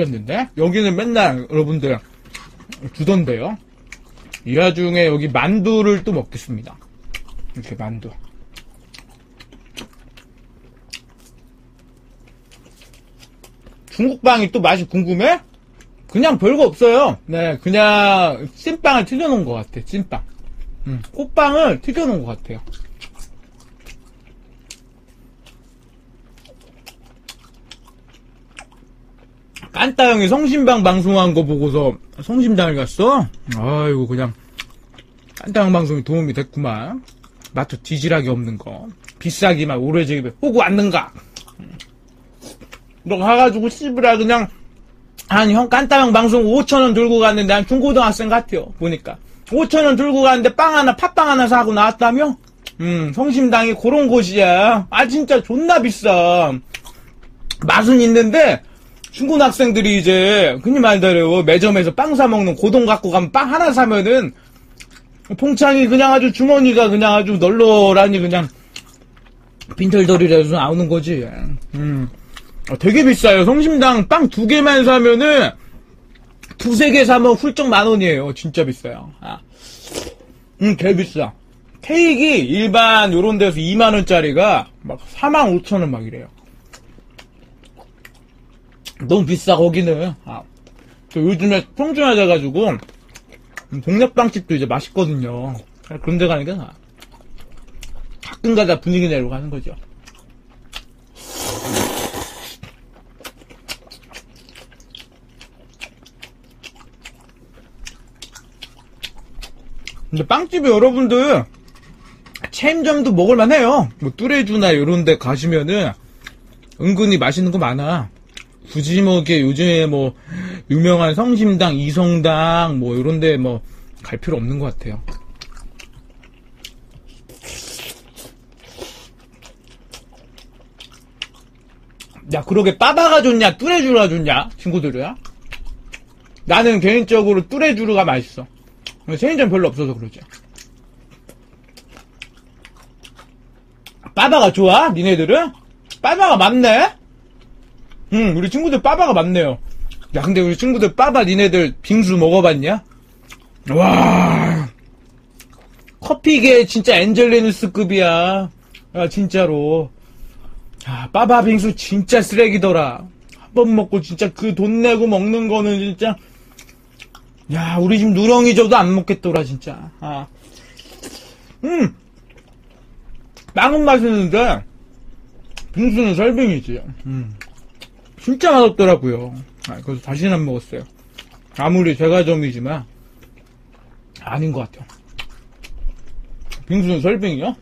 했는데 여기는 맨날 여러분들 주던데요. 이 와중에 여기 만두를 또 먹겠습니다. 이렇게 만두. 중국빵이 또 맛이 궁금해? 그냥 별거 없어요. 네, 그냥 찐빵을 튀겨놓은 것 같아. 찐빵. 음, 꽃빵을 튀겨놓은 것 같아요. 깐따 형이 성심당 방송한 거 보고서 성심당을 갔어? 아이고, 그냥, 깐따 형 방송이 도움이 됐구만. 맛도 뒤질하기 없는 거. 비싸기만 오래지게 보고 왔는가? 너 가가지고 씨부라 그냥, 아니, 형 깐따 형 방송 5천원 들고 갔는데 한 중고등학생 같아요. 보니까. 5천원 들고 갔는데 빵 하나, 팥빵 하나 사고 나왔다며? 음, 성심당이 그런 곳이야. 아, 진짜 존나 비싸. 맛은 있는데, 중고등학생들이 이제 흔히 말대로 매점에서 빵 사 먹는 고동 갖고 가면 빵 하나 사면은 봉창이 그냥 아주 주머니가 그냥 아주 널널하니 그냥 빈털덜이라서 나오는 거지. 음. 어, 되게 비싸요. 성심당 빵 두 개만 사면은 두세 개 사면 훌쩍 만 원이에요. 진짜 비싸요. 아. 음, 개 비싸. 케이크 일반 요런 데서 2만 원짜리가 막 4만 5천 원 막 이래요. 너무 비싸 거기는. 아, 저 요즘에 통증화 돼가지고 동네 빵집도 이제 맛있거든요. 그런 데 가는 게 나아. 가끔가다 분위기 내러 가는 거죠. 근데 빵집이 여러분들 체인점도 먹을만해요. 뭐 뚜레주나 이런 데 가시면은 은근히 맛있는 거 많아. 이렇게 요즘에 뭐 유명한 성심당, 이성당 뭐 이런데 뭐 갈 필요 없는 것 같아요. 야 그러게 빠바가 좋냐 뚜레주가 좋냐 친구들이야? 나는 개인적으로 뚜레주가 맛있어. 체인점 별로 없어서 그러지. 빠바가 좋아? 니네들은? 빠바가 맞네? 응, 우리 친구들 빠바가 많네요. 야, 근데 우리 친구들 빠바 니네들 빙수 먹어봤냐? 와, 커피계 진짜 엔젤리누스급이야. 야, 진짜로. 야, 빠바 빙수 진짜 쓰레기더라. 한 번 먹고 진짜 그 돈 내고 먹는 거는 진짜. 야, 우리 집 누렁이 줘도 안 먹겠더라, 진짜. 아. 음! 빵은 맛있는데, 빙수는 설빙이지. 음. 진짜 맛없더라고요. 아, 그래서 다시는 안 먹었어요. 아무리 제과점이지만 아닌 것 같아요. 빙수는 설빙이요?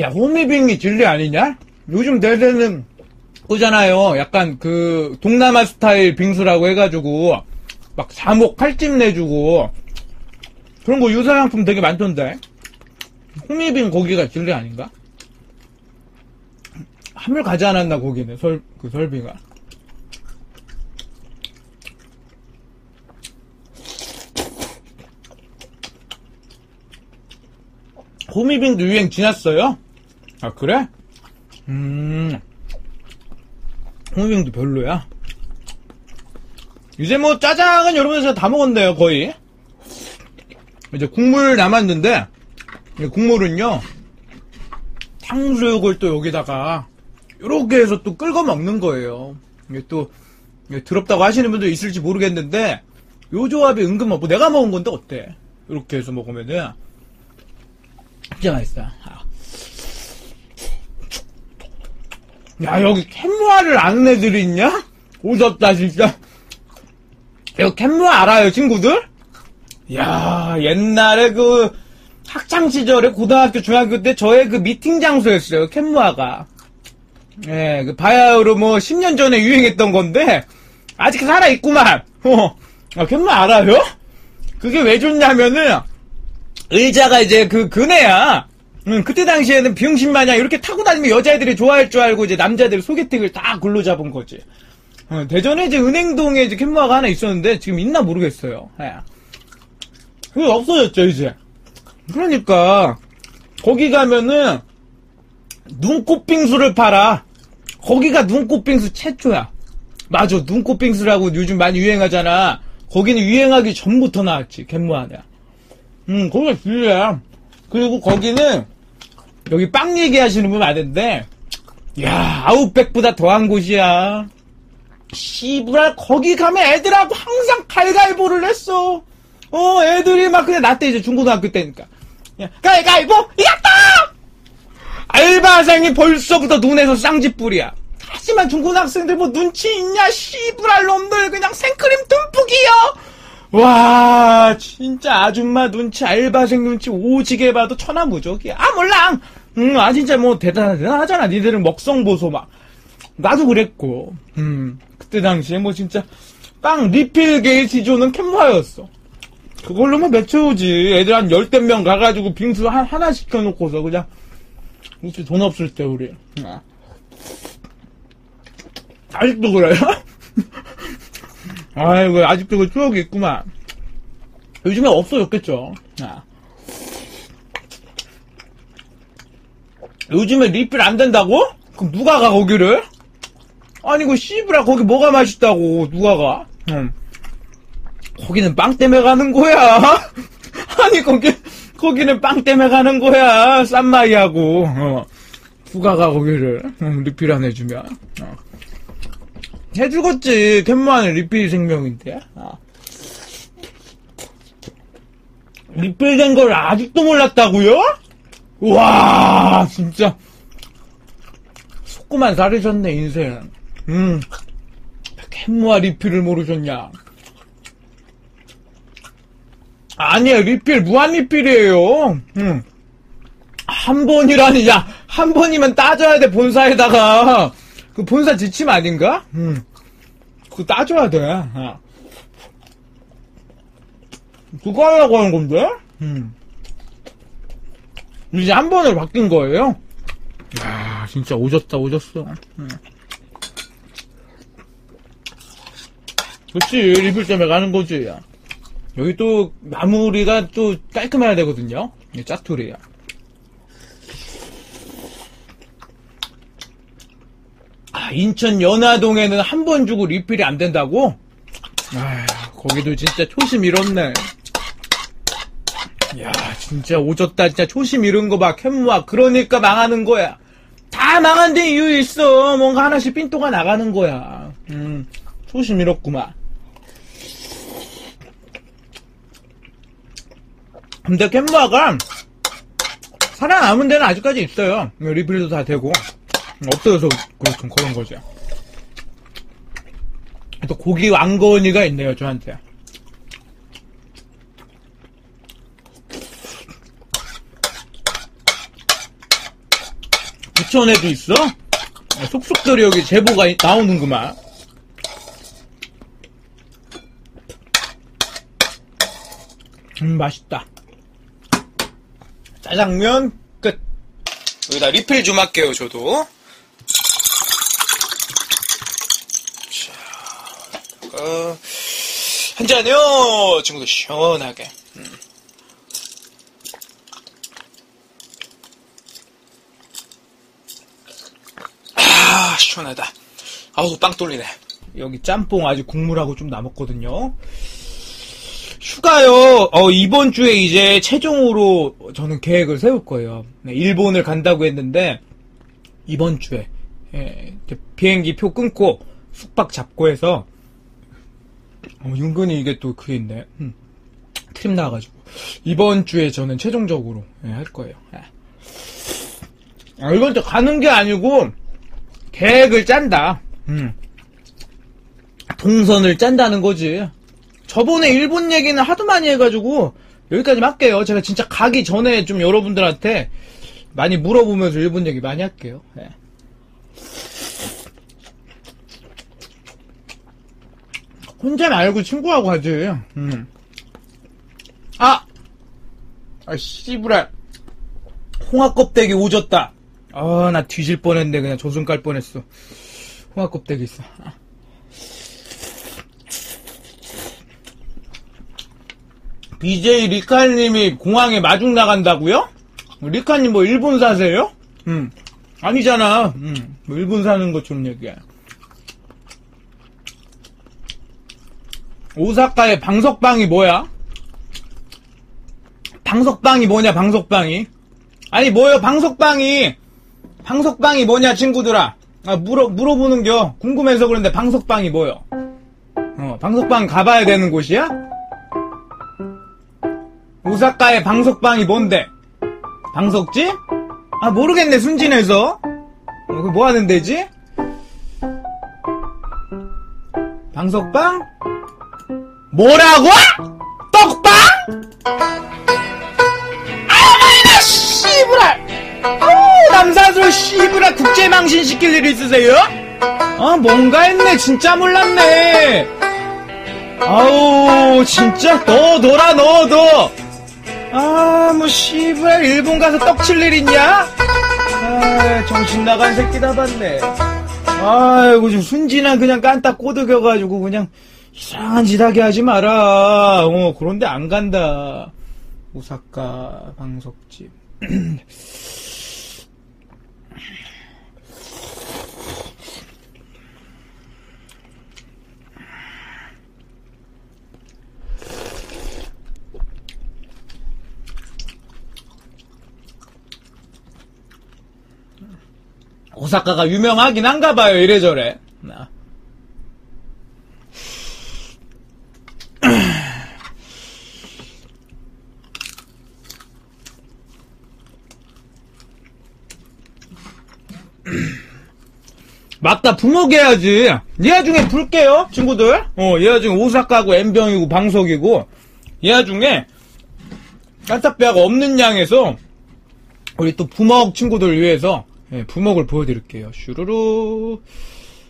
야, 호미빙이 진리 아니냐? 요즘 대세는 그잖아요. 약간 그 동남아 스타일 빙수라고 해가지고 막 사목 칼집 내주고 그런 거 유사상품 되게 많던데. 호미빙 고기가 진리 아닌가? 한물 가지 않았나 거기는 설 그 설비가 호미빙도 유행 지났어요? 아 그래? 음 호미빙도 별로야 이제 뭐 짜장은 여러분들 다 먹었네요 거의 이제 국물 남았는데 국물은요 탕수육을 또 여기다가 이렇게 해서 또 끌고 먹는 거예요. 이게 또 더럽다고 하시는 분도 있을지 모르겠는데 요 조합이 은근 뭐 내가 먹은 건데 어때? 이렇게 해서 먹으면은 진짜 맛있어. 아. 야 여기 캔무아를 아는 애들이 있냐? 오졌다 진짜. 이거 캔무아 알아요 친구들? 야 옛날에 그 학창 시절에 고등학교 중학교 때 저의 그 미팅 장소였어요 캔무아가. 예, 그 바야흐로 뭐 10년 전에 유행했던 건데 아직 살아 있구만. 어, 아, 캔마 알아요? 그게 왜 좋냐면은 의자가 이제 그 그네야. 음, 그때 당시에는 비용신 마냥 이렇게 타고 다니면 여자애들이 좋아할 줄 알고 이제 남자들 소개팅을 다 글로 잡은 거지. 어, 대전에 이제 은행동에 이제 캔마가 하나 있었는데 지금 있나 모르겠어요. 예. 그게 없어졌죠 이제. 그러니까 거기 가면은 눈꽃 빙수를 팔아. 거기가 눈꽃빙수 최초야. 맞아, 눈꽃빙수라고 요즘 많이 유행하잖아. 거기는 유행하기 전부터 나왔지, 갯무안이야. 음, 거기가 진짜야. 그리고 거기는, 여기 빵 얘기하시는 분 많은데, 야 아웃백보다 더한 곳이야. 씨부랄, 거기 가면 애들하고 항상 갈갈보를 했어. 어, 애들이 막, 그냥 나 때 이제 중고등학교 때니까. 야, 갈갈보! 이겼다! 알바생이 벌써부터 눈에서 쌍짓불이야. 하지만 중고등학생들 뭐 눈치 있냐, 씨부랄 놈들 그냥 생크림 듬뿍이요! 와, 진짜 아줌마 눈치, 알바생 눈치 오지게 봐도 천하무적이야. 아, 몰라! 음, 아, 진짜 뭐 대단, 대단하잖아. 니들은 먹성 보소 막. 나도 그랬고, 음, 그때 당시에 뭐 진짜 빵 리필 게이티조는 캔마였어. 그걸로 뭐 맺혀오지. 애들 한 열댓 명 가가지고 빙수 한, 하나 시켜놓고서 그냥, 혹시 돈 없을 때 우리. 아. 아직도 그래요? 아이고, 아직도 그 추억이 있구만. 요즘에 없어졌겠죠. 아. 요즘에 리필 안 된다고? 그럼 누가 가, 거기를? 아니, 그 씨부라, 거기 뭐가 맛있다고, 누가 가? 응. 거기는 빵 때문에 가는 거야. 아니, 거기, 거기는 빵 때문에 가는 거야. 쌈마이하고. 어. 누가 가, 거기를. 응, 리필 안 해주면. 어. 해주겠지. 캔마는 리필 생명인데. 어. 리필 된 걸 아직도 몰랐다고요? 와, 진짜. 속구만 사르셨네, 인생. 음. 캔무아 리필을 모르셨냐? 아니야, 리필, 무한 리필이에요. 음. 한 번이라니, 야, 한 번이면 따져야 돼, 본사에다가. 그 본사 지침 아닌가? 음. 그거 따져야 돼. 아. 그거 하려고 하는 건데? 음. 이제 한 번을 바뀐 거예요? 야 진짜 오졌다, 오졌어. 음. 그치, 리필 때문에 가는 거지. 여기 또 마무리가 또 깔끔해야 되거든요. 이 짜투리야. 아, 인천 연화동에는 한 번 주고 리필이 안 된다고? 아, 거기도 진짜 초심 잃었네. 야, 진짜 오졌다. 진짜 초심 잃은 거 봐. 캔무아. 그러니까 망하는 거야. 다 망한 데 이유 있어. 뭔가 하나씩 삔또가 나가는 거야. 음, 초심 잃었구만. 근데 캔무아가 살아남은 데는 아직까지 있어요. 리필도 다 되고. 없어져서 그렇좀 그런 거죠. 또 고기 왕건이가 있네요, 저한테. 부천에도 있어? 속속들이 여기 제보가 나오는구만. 음, 맛있다. 짜장면 끝. 여기다 리필 좀 할게요, 저도. 자, 어, 한 잔요, 친구들 시원하게. 음. 아, 시원하다. 아우, 빵 뚫리네. 여기 짬뽕 아직 국물하고 좀 남았거든요. 휴가요, 어, 이번 주에 이제 최종으로 저는 계획을 세울 거예요. 네, 일본을 간다고 했는데, 이번 주에, 예, 비행기 표 끊고, 숙박 잡고 해서, 어, 은근히 이게 또 그게 있네. 음, 트립 나와가지고. 이번 주에 저는 최종적으로, 예, 할 거예요. 예. 아, 이번 주 가는 게 아니고, 계획을 짠다. 음. 동선을 짠다는 거지. 저번에 일본 얘기는 하도 많이 해가지고 여기까지 할게요. 제가 진짜 가기 전에 좀 여러분들한테 많이 물어보면서 일본 얘기 많이 할게요. 네. 혼자 말고 친구하고 하지. 음. 아! 아, 씨부라. 홍합 껍데기 오졌다. 아, 나 뒤질 뻔했는데 그냥 조순 깔 뻔했어. 홍합 껍데기 있어. BJ 리카님이 공항에 마중 나간다고요? 리카님 뭐 일본 사세요? 음. 아니잖아. 음, 뭐 일본 사는 것처럼 얘기해. 오사카의 방석방이 뭐야? 방석방이 뭐냐, 방석방이? 아니, 뭐요, 방석방이? 방석방이 뭐냐, 친구들아? 아, 물어, 물어보는 겨. 궁금해서 그런데 방석방이 뭐요? 어, 방석방 가봐야 되는 곳이야? 오사카의 방석방이 뭔데? 방석지? 아, 모르겠네, 순진해서. 어, 그뭐 하는 데지? 방석방? 뭐라고? 떡방? 아마이나 씨부랄! 아우 남사스러 씨부랄 국제망신 시킬 일 있으세요? 아 뭔가 했네 진짜 몰랐네 아우 진짜 넣어둬라 넣어둬 아 뭐 씨부랄 일본 가서 떡 칠 일 있냐? 아 정신 나간 새끼 다 봤네 아이고 좀 순진한 그냥 깐딱 꼬드겨가지고 그냥 이상한 짓 하게 하지 마라. 어, 그런데 안 간다. 오사카 방석집. 오사카가 유명하긴 한가 봐요, 이래저래. 나. 맞다, 부먹 해야지. 얘 중에 불게요, 친구들. 어, 얘 중에 오사카고, 엠병이고, 방석이고, 얘 중에 깐타뼈가 없는 양에서, 우리 또 부먹 친구들 위해서, 예, 부먹을 보여드릴게요. 슈루루,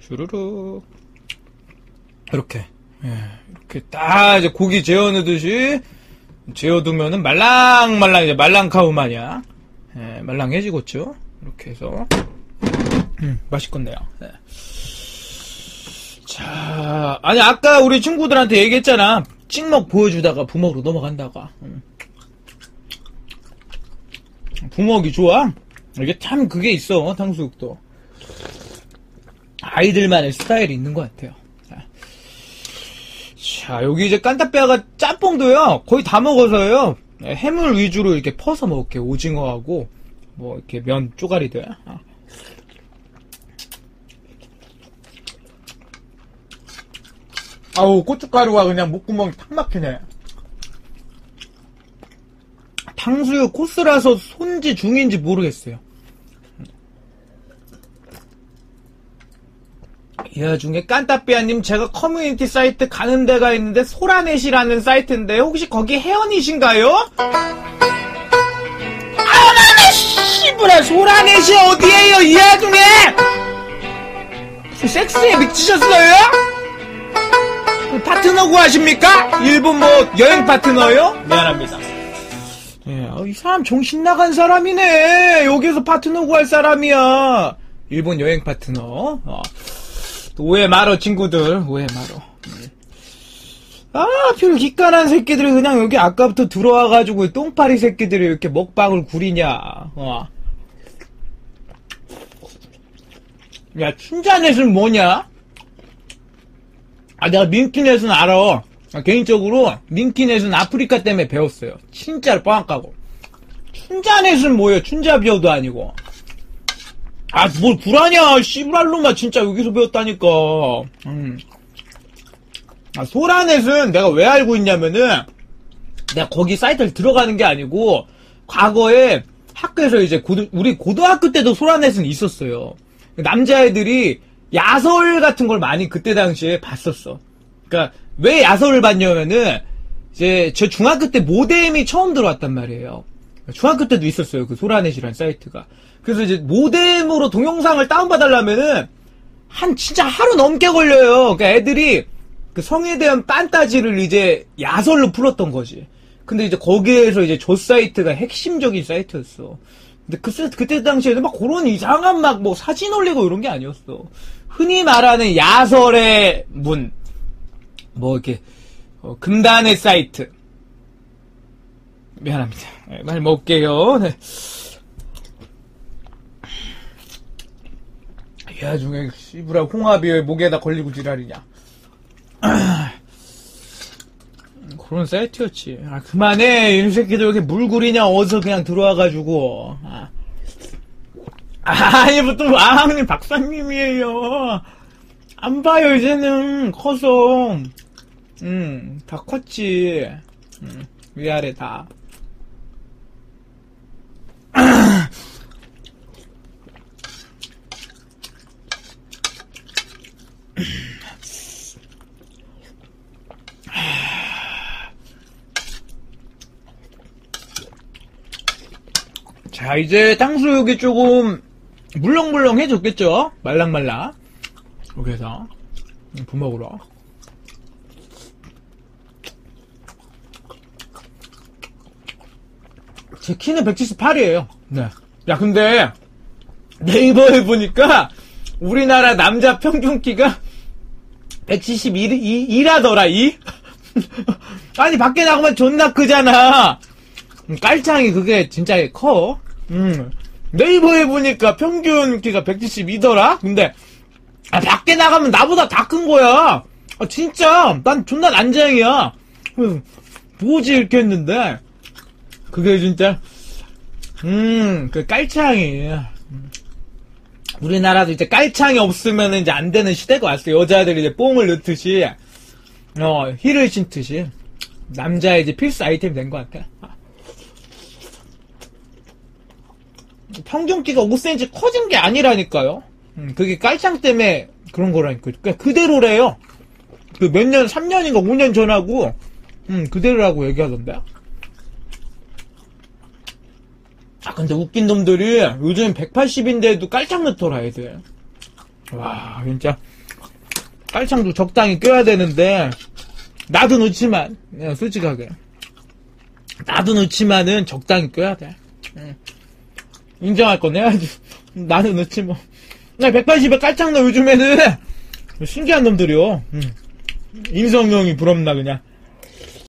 슈루루. 이렇게, 예, 이렇게 딱 이제 고기 재워놓듯이, 재워두면은 말랑말랑, 이제 말랑카우 마냥, 예, 말랑해지겠죠? 이렇게 해서. 음, 맛있겠네요. 네. 자, 아니 아까 우리 친구들한테 얘기했잖아. 찍먹 보여주다가 부먹으로 넘어간다고. 음. 부먹이 좋아. 이게 참 그게 있어 탕수육도. 아이들만의 스타일이 있는 것 같아요. 자, 여기 이제 깐따뼈가 짬뽕도요, 거의 다 먹어서요, 해물 위주로 이렇게 퍼서 먹을게요. 오징어하고, 뭐, 이렇게 면 쪼가리들. 아우 고춧가루가 그냥 목구멍이 탁 막히네. 탕수육 코스라서 손지 중인지 모르겠어요. 이 와중에 깐따삐아님 제가 커뮤니티 사이트 가는 데가 있는데 소라넷이라는 사이트인데 혹시 거기 회원이신가요? 아나네 씨부라 소라넷이 어디에요 이 와중에 섹스에 미치셨어요? 파트너 구하십니까? 일본 뭐 여행 파트너요? 미안합니다. 예, 어, 이 사람 정신 나간 사람이네. 여기서 파트너 구할 사람이야. 일본 여행 파트너. 어. 오해 말어 친구들 오해 말어. 음. 아, 별 기깔한 새끼들이 그냥 여기 아까부터 들어와가지고 똥파리 새끼들이 이렇게 먹방을 구리냐. 어. 야, 춘자넷은 뭐냐? 아, 내가 민키넷은 알아. 아, 개인적으로 민키넷은 아프리카 때문에 배웠어요. 진짜로 뻥안 까고. 춘자넷은 뭐예요? 춘자비어도 아니고. 아, 뭘 불하냐, 씨브랄로마 진짜 여기서 배웠다니까. 음. 아, 소라넷은 내가 왜 알고 있냐면은, 내가 거기 사이트를 들어가는 게 아니고, 과거에 학교에서 이제 고등, 우리 고등학교 때도 소라넷은 있었어요. 남자애들이 야설 같은 걸 많이 그때 당시에 봤었어. 그러니까 왜 야설을 봤냐면은 이제 저 중학교 때 모뎀이 처음 들어왔단 말이에요. 중학교 때도 있었어요. 그 소라넷이라는 사이트가. 그래서 이제 모뎀으로 동영상을 다운받으려면은 한 진짜 하루 넘게 걸려요. 그러니까 애들이 그 성에 대한 빤따지를 이제 야설로 풀었던 거지. 근데 이제 거기에서 이제 조 사이트가 핵심적인 사이트였어. 근데 그, 그때 당시에는 막 그런 이상한 막 뭐 사진 올리고 이런 게 아니었어. 흔히 말하는 야설의 문, 뭐 이렇게 어, 금단의 사이트. 미안합니다. 네, 말 먹게요. 네. 이 와중에 씨부라 홍합이 왜 목에다 걸리고 지랄이냐. 그런 사이트였지. 아, 그만해. 이 새끼들 왜 이렇게 물구리냐. 어디서 그냥 들어와가지고. 아. 아니, 뭐 또, 아, 형님, 박사님이에요. 안 봐요, 이제는. 커서. 음, 다 컸지. 음, 위아래 다. 자, 이제 탕수육이 조금 물렁물렁해졌겠죠? 말랑말랑. 이렇게 해서 부먹으로. 제 키는 178이에요. 네. 야, 근데 네이버에 보니까 우리나라 남자 평균 키가 171이라더라, 이? 아니, 밖에 나가면 존나 크잖아. 음, 깔창이 그게 진짜 커. 음. 네이버에 보니까 평균 키가 172더라? 근데, 아, 밖에 나가면 나보다 다 큰 거야. 아, 진짜. 난 존나 난장이야. 음, 뭐지? 이렇게 했는데. 그게 진짜, 음, 그 깔창이. 음. 우리나라도 이제 깔창이 없으면 이제 안 되는 시대가 왔어요. 여자들이 이제 뽕을 넣듯이, 어, 힐을 신듯이. 남자의 이제 필수 아이템이 된 것 같아. 평균 키가 5cm 커진 게 아니라니까요. 음, 그게 깔창 때문에 그런 거라니까. 그러니까 그대로래요. 그 몇 년, 3년인가 5년 전하고, 음, 그대로라고 얘기하던데. 아, 근데 웃긴 놈들이 요즘 180인데도 깔창 넣더라, 애들. 와, 진짜. 깔창도 적당히 껴야 되는데, 나도 넣지만, 그냥 솔직하게. 나도 넣지만은 적당히 껴야 돼. 응. 인정할 건 해야지. 나는 넣지 뭐. 나 180에 깔창 넣어, 요즘에는. 신기한 놈들이요. 응. 인성형이 부럽나, 그냥.